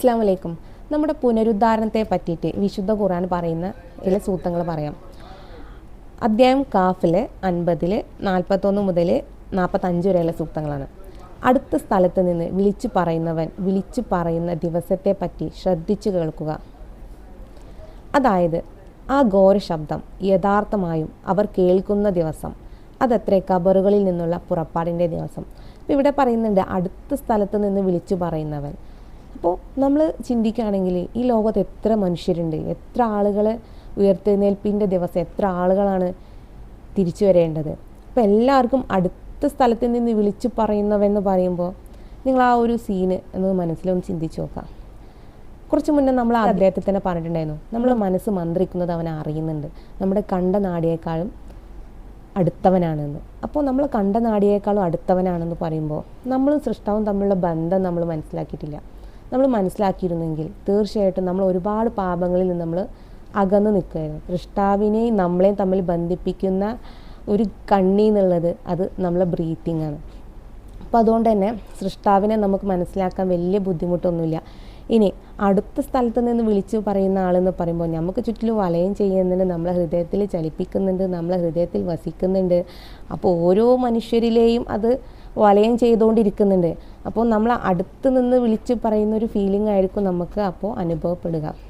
അസ്സാം വലൈക്കും നമ്മുടെ പുനരുദ്ധാരണത്തെ പറ്റിയിട്ട് വിശുദ്ധ ഖുർആൻ പറയുന്ന ചില സൂത്രങ്ങൾ പറയാം. അദ്ധ്യായം കാഫിൽ അൻപതിൽ നാൽപ്പത്തൊന്ന് മുതൽ നാൽപ്പത്തഞ്ച് വരെയുള്ള സൂക്തങ്ങളാണ് അടുത്ത സ്ഥലത്ത് നിന്ന് വിളിച്ചു പറയുന്നവൻ വിളിച്ചു പറയുന്ന ദിവസത്തെ പറ്റി ശ്രദ്ധിച്ചു കേൾക്കുക. അതായത് ആ ഘോര ശബ്ദം യഥാർത്ഥമായും അവർ കേൾക്കുന്ന ദിവസം അതത്രേ കബറുകളിൽ നിന്നുള്ള പുറപ്പാടിന്റെ ദിവസം. ഇവിടെ പറയുന്നുണ്ട് അടുത്ത സ്ഥലത്ത് നിന്ന് വിളിച്ചു പറയുന്നവൻ അപ്പോൾ നമ്മൾ ചിന്തിക്കുകയാണെങ്കിൽ ഈ ലോകത്ത് എത്ര മനുഷ്യരുണ്ട്? എത്ര ആളുകൾ ഉയർത്തെഴുന്നേൽപ്പിന്റെ ദിവസം എത്ര ആളുകളാണ് തിരിച്ചു വരേണ്ടത്? അപ്പോൾ എല്ലാവർക്കും അടുത്ത സ്ഥലത്ത് നിന്ന് വിളിച്ചു പറയുന്നവെന്ന് പറയുമ്പോൾ നിങ്ങൾ ആ ഒരു സീന് എന്ന് മനസ്സിലൊന്ന് ചിന്തിച്ച് നോക്കാം കുറച്ച് മുന്നേ നമ്മൾ അദ്ദേഹത്തിൽ തന്നെ പറഞ്ഞിട്ടുണ്ടായിരുന്നു. നമ്മൾ മനസ്സ് മന്ത്രിക്കുന്നത് അവൻ അറിയുന്നുണ്ട്. നമ്മുടെ കണ്ട നാടിയേക്കാളും അടുത്തവനാണെന്ന്. അപ്പോൾ നമ്മൾ കണ്ട നാടിയേക്കാളും അടുത്തവനാണെന്ന് പറയുമ്പോൾ നമ്മളും സൃഷ്ടാവും തമ്മിലുള്ള ബന്ധം നമ്മൾ മനസ്സിലാക്കിയിട്ടില്ല. നമ്മൾ മനസ്സിലാക്കിയിരുന്നെങ്കിൽ തീർച്ചയായിട്ടും നമ്മൾ ഒരുപാട് പാപങ്ങളിൽ നിന്ന് നമ്മൾ അകന്നു നിൽക്കുകയായിരുന്നു. സൃഷ്ടാവിനെയും നമ്മളെയും തമ്മിൽ ബന്ധിപ്പിക്കുന്ന ഒരു കണ്ണി എന്നുള്ളത് അത് നമ്മളെ ബ്രീത്തിങ് ആണ്. അപ്പോൾ അതുകൊണ്ട് തന്നെ സൃഷ്ടാവിനെ നമുക്ക് മനസ്സിലാക്കാൻ വലിയ ബുദ്ധിമുട്ടൊന്നുമില്ല. ഇനി അടുത്ത സ്ഥലത്ത് നിന്ന് വിളിച്ചു പറയുന്ന ആളെന്ന് പറയുമ്പോൾ നമുക്ക് ചുറ്റിലും വലയം ചെയ്യുന്നുണ്ട് നമ്മളെ ഹൃദയത്തിൽ ചലിപ്പിക്കുന്നുണ്ട് നമ്മളെ ഹൃദയത്തിൽ വസിക്കുന്നുണ്ട്. അപ്പോൾ ഓരോ മനുഷ്യരിലെയും അത് വലയം ചെയ്തുകൊണ്ടിരിക്കുന്നുണ്ട്. അപ്പോൾ നമ്മൾ അടുത്ത് നിന്ന് വിളിച്ച് പറയുന്ന ഒരു ഫീലിംഗ് ആയിരിക്കും നമുക്ക് അപ്പോൾ അനുഭവപ്പെടുക.